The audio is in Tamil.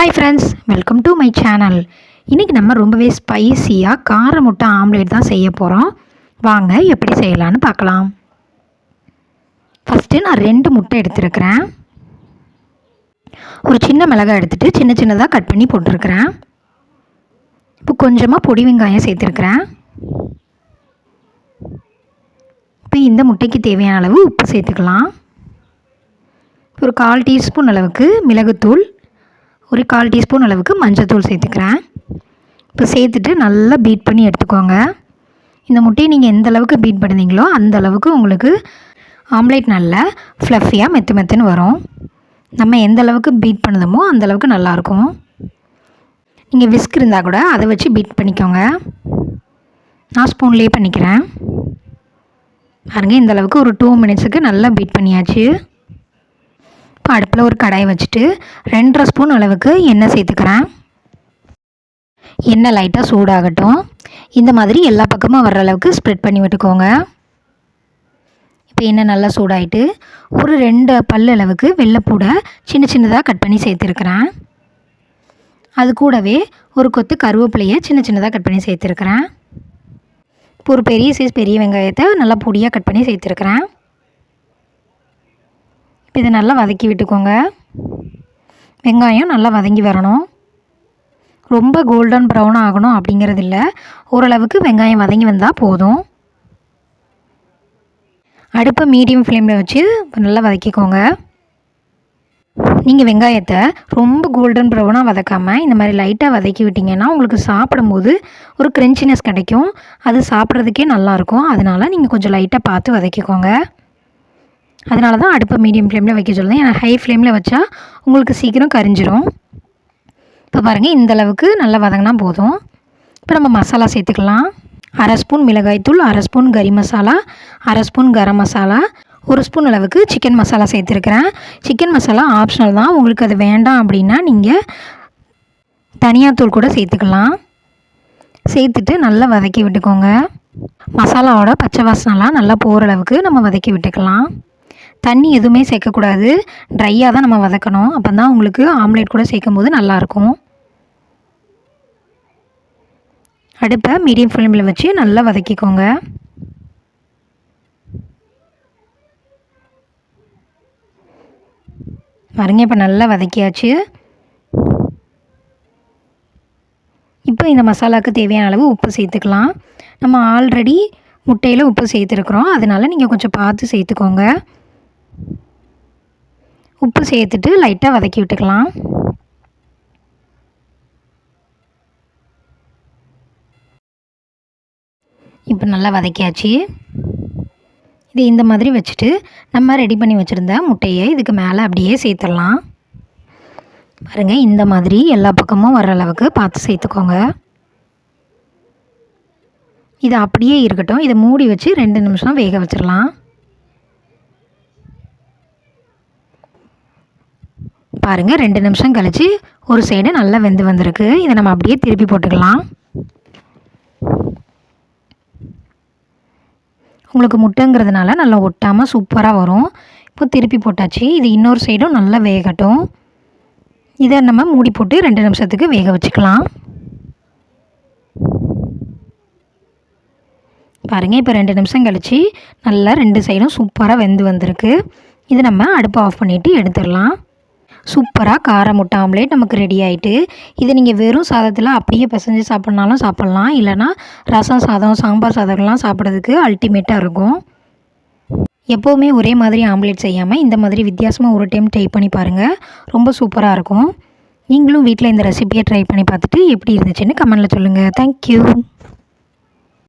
Hi friends welcome to my channel இன்றைக்கி நம்ம ரொம்பவே ஸ்பைசியாக கார முட்டை ஆம்லேட் தான் செய்ய போகிறோம் வாங்க எப்படி செய்யலான்னு பார்க்கலாம். ஃபஸ்ட்டு நான் ரெண்டு முட்டை எடுத்துருக்கிறேன். ஒரு சின்ன மிளகாய் எடுத்துகிட்டு சின்ன சின்னதாக கட் பண்ணி போட்டிருக்கிறேன். இப்போ கொஞ்சமாக பொடி வெங்காயம் சேர்த்துருக்குறேன். இப்போ இந்த முட்டைக்கு தேவையான அளவு உப்பு சேர்த்துக்கலாம். ஒரு கால் டீஸ்பூன் அளவுக்கு மிளகுத்தூள் ஒரு கால் டீஸ்பூன் அளவுக்கு மஞ்சத்தூள் சேர்த்துக்கிறேன். இப்போ சேர்த்துட்டு நல்லா பீட் பண்ணி எடுத்துக்கோங்க. இந்த முட்டையை நீங்கள் எந்த அளவுக்கு பீட் பண்ணுறீங்களோ அந்த அளவுக்கு உங்களுக்கு ஆம்லேட் நல்லா ஃப்ளஃபியாக மெத்து மெத்துன்னு வரும். நம்ம எந்த அளவுக்கு பீட் பண்ணுதமோ அந்த அளவுக்கு நல்லாயிருக்கும் நீங்கள் விஸ்க் இருந்தால் கூட அதை வச்சு பீட் பண்ணிக்கோங்க. நான் ஸ்பூன்லேயே பண்ணிக்கிறேன். பாருங்கள் இந்த அளவுக்கு ஒரு டூ மினிட்ஸுக்கு நல்லா பீட் பண்ணியாச்சு. அடுப்பில் ஒரு கடாய் வச்சுட்டு ரெண்டரை ஸ்பூன் அளவுக்கு எண்ணெய் சேர்த்துக்கிறேன். எண்ணெய் லைட்டாக சூடாகட்டும். இந்த மாதிரி எல்லா பக்கமும் வர்ற அளவுக்கு ஸ்ப்ரெட் பண்ணி விட்டுக்கோங்க. இப்போ எண்ணெய் நல்லா சூடாயிட்டு ஒரு ரெண்டு பல் அளவுக்கு வெள்ளைப்பூடை சின்ன சின்னதாக கட் பண்ணி சேர்த்துருக்குறேன். அது கூடவே ஒரு கொத்து கருவேப்பிலையை சின்ன சின்னதாக கட் பண்ணி சேர்த்துருக்குறேன். இப்போ ஒரு பெரிய சைஸ் பெரிய வெங்காயத்தை நல்லா பொடியாக கட் பண்ணி சேர்த்துருக்குறேன். இதை நல்லா வதக்கி விட்டுக்கோங்க. வெங்காயம் நல்லா வதங்கி வரணும். ரொம்ப கோல்டன் ப்ரௌன் ஆகணும் அப்படிங்கிறது இல்லை ஓரளவுக்கு வெங்காயம் வதங்கி வந்தால் போதும். அடுப்பை மீடியம் ஃப்ளேமில் வச்சு நல்லா வதக்கிக்கோங்க. நீங்கள் வெங்காயத்தை ரொம்ப கோல்டன் ப்ரௌனாக வதக்காமல் இந்த மாதிரி லைட்டாக வதக்கி விட்டிங்கன்னா உங்களுக்கு சாப்பிடும்போது ஒரு க்ரென்ச்சினஸ் கிடைக்கும். அது சாப்பிட்றதுக்கே நல்லாயிருக்கும் அதனால் நீங்கள் கொஞ்சம் லைட்டாக பார்த்து வதக்கிக்கோங்க. அதனால தான் அடுப்பை மீடியம் ஃப்ளேமில் வைக்க சொல்லுவேன் ஏன்னா ஹை ஃப்ளேமில் வச்சா உங்களுக்கு சீக்கிரம் கரிஞ்சிரும். இப்போ பாருங்கள் இந்த அளவுக்கு நல்லா வதங்கினா போதும். இப்போ நம்ம மசாலா சேர்த்துக்கலாம். அரை ஸ்பூன் மிளகாய்த்தூள் அரை ஸ்பூன் கறி மசாலா அரை ஸ்பூன் கரம் மசாலா ஒரு ஸ்பூன் அளவுக்கு சிக்கன் மசாலா சேர்த்துருக்குறேன். சிக்கன் மசாலா ஆப்ஷனல் தான். உங்களுக்கு அது வேண்டாம் அப்படின்னா நீங்கள் தனியாத்தூள் கூட சேர்த்துக்கலாம். சேர்த்துட்டு நல்லா வதக்கி விட்டுக்கோங்க. மசாலாவோட பச்சை வாசனெலாம் நல்லா போகிற அளவுக்கு நம்ம வதக்கி விட்டுக்கலாம். தண்ணி எதுவுமே சேர்க்கக்கூடாது. ட்ரையாக தான் நம்ம வதக்கணும். அப்போ தான் உங்களுக்கு ஆம்லேட் கூட சேர்க்கும் போது நல்லாயிருக்கும். அடுப்பை மீடியம் ஃப்ளேமில் வச்சு நல்லா வதக்கிக்கோங்க. பாருங்க இப்போ நல்லா வதக்கியாச்சு. இப்போ இந்த மசாலாவுக்கு தேவையான அளவு உப்பு சேர்த்துக்கலாம். நம்ம ஆல்ரெடி முட்டையில் உப்பு சேர்த்துருக்குறோம். அதனால் நீங்கள் கொஞ்சம் பார்த்து சேர்த்துக்கோங்க. உப்பு சேர்த்துட்டு லைட்டாக வதக்கி விட்டுக்கலாம். இப்போ நல்லா வதக்கியாச்சு. இது இந்த மாதிரி வச்சுட்டு நம்ம ரெடி பண்ணி வச்சுருந்த முட்டையை இதுக்கு மேலே அப்படியே சேர்த்துடலாம். பாருங்கள் இந்த மாதிரி எல்லா பக்கமும் வர அளவுக்கு பார்த்து சேர்த்துக்கோங்க. இது அப்படியே இருக்கட்டும். இதை மூடி வச்சு ரெண்டு நிமிஷம் வேக வச்சிடலாம். பாருங்கள் ரெண்டு நிமிஷம் கழித்து ஒரு சைடு நல்லா வெந்து வந்திருக்கு. இதை நம்ம அப்படியே திருப்பி போட்டுக்கலாம். உங்களுக்கு முட்டைங்கிறதுனால நல்லா ஒட்டாமல் சூப்பராக வரும். இப்போ திருப்பி போட்டாச்சு. இது இன்னொரு சைடும் நல்லா வேகட்டும். இதை நம்ம மூடி போட்டு ரெண்டு நிமிஷத்துக்கு வேக வச்சுக்கலாம். பாருங்கள் இப்போ ரெண்டு நிமிஷம் கழித்து நல்லா ரெண்டு சைடும் சூப்பராக வெந்து வந்திருக்கு. இது நம்ம அடுப்பை ஆஃப் பண்ணிவிட்டு எடுத்துடலாம். சூப்பராக கார முட்டை ஆம்லேட் நமக்கு ரெடி ஆகிட்டு இதை நீங்கள் வெறும் சாதத்தில் அப்படியே பிசைஞ்சு சாப்பிட்னாலும் சாப்பிட்லாம். இல்லைனா ரசம் சாதம் சாம்பார் சாதம்லாம் சாப்பிட்றதுக்கு அல்டிமேட்டாக இருக்கும். எப்போவுமே ஒரே மாதிரி ஆம்லேட் செய்யாமல் இந்த மாதிரி வித்தியாசமாக ஒரு டைம் ட்ரை பண்ணி பாருங்கள் ரொம்ப சூப்பராக இருக்கும். நீங்களும் வீட்டில் இந்த ரெசிபியை ட்ரை பண்ணி பார்த்துட்டு எப்படி இருந்துச்சுன்னு கமெண்டில் சொல்லுங்கள் தேங்க்யூ